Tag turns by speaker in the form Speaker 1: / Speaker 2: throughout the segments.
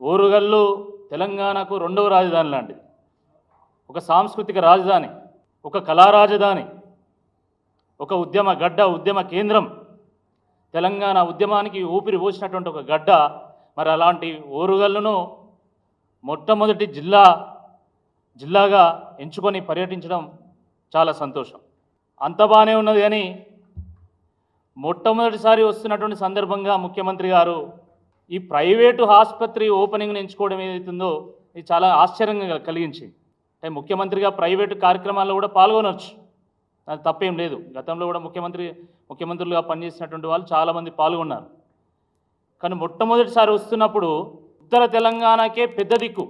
Speaker 1: ఊరుగల్లు తెలంగాణకు రెండవ రాజధాని లాంటిది. ఒక సాంస్కృతిక రాజధాని ఒక కళా రాజధాని ఒక ఉద్యమ గడ్డ ఉద్యమ కేంద్రం. తెలంగాణ ఉద్యమానికి ఊపిరి పోసినటువంటి ఒక గడ్డ మరి అలాంటి ఓరుగల్లును మొట్టమొదటి జిల్లా జిల్లాగా ఎంచుకొని పర్యటించడం చాలా సంతోషం. అంత బాగానే ఉన్నది కానీ మొట్టమొదటిసారి వస్తున్నటువంటి సందర్భంగా ముఖ్యమంత్రి గారు ఈ ప్రైవేటు ఆసుపత్రి ఓపెనింగ్ని ఎంచుకోవడం ఏదైతుందో ఇది చాలా ఆశ్చర్యంగా కలిగించింది అంటే ముఖ్యమంత్రిగా ప్రైవేటు కార్యక్రమాల్లో కూడా పాల్గొనవచ్చు అది తప్పేం లేదు. గతంలో కూడా ముఖ్యమంత్రి ముఖ్యమంత్రులుగా పనిచేసినటువంటి వాళ్ళు చాలామంది పాల్గొన్నారు. కానీ మొట్టమొదటిసారి వస్తున్నప్పుడు ఉత్తర తెలంగాణకే పెద్ద దిక్కు.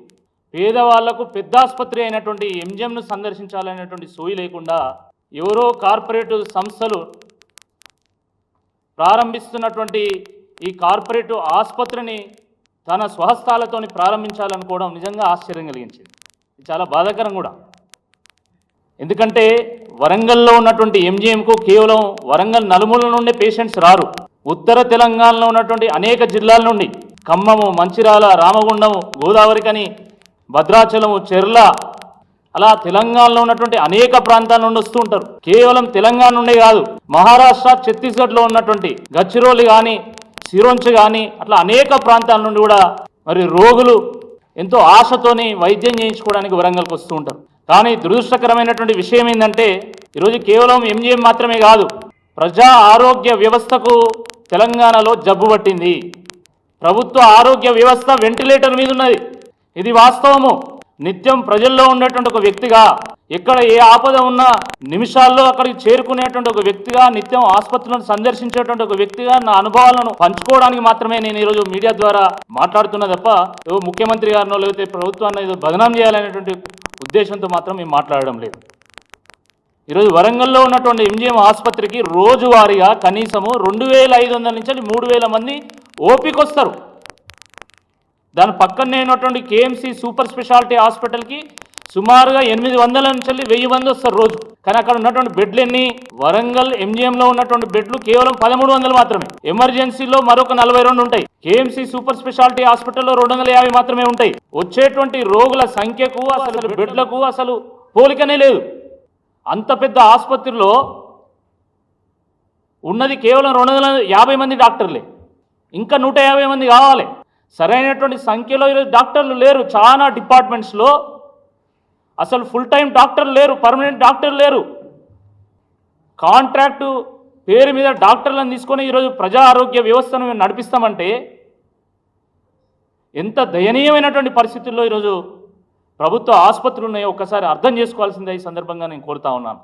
Speaker 1: పేదవాళ్ళకు పెద్ద ఆసుపత్రి అయినటువంటి ఎంజిఎంను సందర్శించాలనేటువంటి సోయి లేకుండా ఎవరో కార్పొరేట్ సంస్థలు ప్రారంభిస్తున్నటువంటి ఈ కార్పొరేట్ ఆసుపత్రిని తన స్వహస్తాలతోని ప్రారంభించాలనుకోవడం నిజంగా ఆశ్చర్యం కలిగించింది. ఇది చాలా బాధాకరం కూడా. ఎందుకంటే వరంగల్లో ఉన్నటువంటి ఎంజిఎంకు కేవలం వరంగల్ నలుమూల నుండి పేషెంట్స్ రారు. ఉత్తర తెలంగాణలో ఉన్నటువంటి అనేక జిల్లాల నుండి ఖమ్మము మంచిరాల రామగుండము గోదావరి గోదావరికని భద్రాచలము చెర్ల అలా తెలంగాణలో ఉన్నటువంటి అనేక ప్రాంతాల నుండి వస్తూ ఉంటారు. కేవలం తెలంగాణ నుండే కాదు మహారాష్ట్ర ఛత్తీస్గఢ్లో ఉన్నటువంటి గచ్చిరోలి కానీ సిరోంచ్ కానీ అట్లా అనేక ప్రాంతాల నుండి కూడా మరి రోగులు ఎంతో ఆశతోని వైద్యం చేయించుకోవడానికి వరంగల్కి వస్తూ ఉంటారు. కానీ దురదృష్టకరమైనటువంటి విషయం ఏంటంటే ఈరోజు కేవలం ఎంజిఎం మాత్రమే కాదు ప్రజా ఆరోగ్య వ్యవస్థకు తెలంగాణలో జబ్బు పట్టింది. ప్రభుత్వ ఆరోగ్య వ్యవస్థ వెంటిలేటర్ మీద ఉన్నది. ఇది వాస్తవము. నిత్యం ప్రజల్లో ఉండేటువంటి ఒక వ్యక్తిగా ఎక్కడ ఏ ఆపద ఉన్నా నిమిషాల్లో అక్కడికి చేరుకునేటువంటి ఒక వ్యక్తిగా నిత్యం ఆసుపత్రులను సందర్శించేటువంటి ఒక వ్యక్తిగా నా అనుభవాలను పంచుకోవడానికి మాత్రమే నేను ఈరోజు మీడియా ద్వారా మాట్లాడుతున్నా తప్ప ఏవో ముఖ్యమంత్రి గారినో లేకపోతే ప్రభుత్వాన్ని ఏదో బదనాం చేయాలనేటువంటి ఉద్దేశంతో మాత్రం మేము మాట్లాడడం లేదు. ఈరోజు వరంగల్లో ఉన్నటువంటి ఎంజిఎం ఆసుపత్రికి రోజువారీగా కనీసము రెండు వేల ఐదు వందల నుంచి మూడు వేల మంది ఓపికొస్తారు. దాని పక్కనే ఉన్నటువంటి కేఎంసి సూపర్ స్పెషాలిటీ హాస్పిటల్కి సుమారుగా ఎనిమిది వందల నుంచి వెయ్యి మంది వస్తారు రోజు. కానీ అక్కడ ఉన్నటువంటి బెడ్లు ఎన్ని వరంగల్ ఎంజిఎంలో ఉన్నటువంటి బెడ్లు కేవలం పదమూడు వందలు మాత్రమే. ఎమర్జెన్సీలో మరొక నలభై రెండు ఉంటాయి. కేఎంసి సూపర్ స్పెషాలిటీ హాస్పిటల్లో రెండు వందల యాభై మాత్రమే ఉంటాయి. వచ్చేటువంటి రోగుల సంఖ్యకు అసలు బెడ్లకు అసలు పోలికనే లేదు. అంత పెద్ద ఆసుపత్రిలో ఉన్నది కేవలం రెండు వందల యాభై మంది డాక్టర్లే. ఇంకా నూట యాభై మంది కావాలి. సరైనటువంటి సంఖ్యలో ఈరోజు డాక్టర్లు లేరు. చాలా డిపార్ట్మెంట్స్లో అసలు ఫుల్ టైం డాక్టర్లు లేరు. పర్మనెంట్ డాక్టర్లు లేరు. కాంట్రాక్టు పేరు మీద డాక్టర్లను తీసుకొని ఈరోజు ప్రజా ఆరోగ్య వ్యవస్థను మేము నడిపిస్తామంటే ఎంత దయనీయమైనటువంటి పరిస్థితుల్లో ఈరోజు ప్రభుత్వ ఆసుపత్రులు ఉన్నాయో ఒక్కసారి అర్థం చేసుకోవాల్సిందే ఈ సందర్భంగా నేను కోరుతా ఉన్నాను.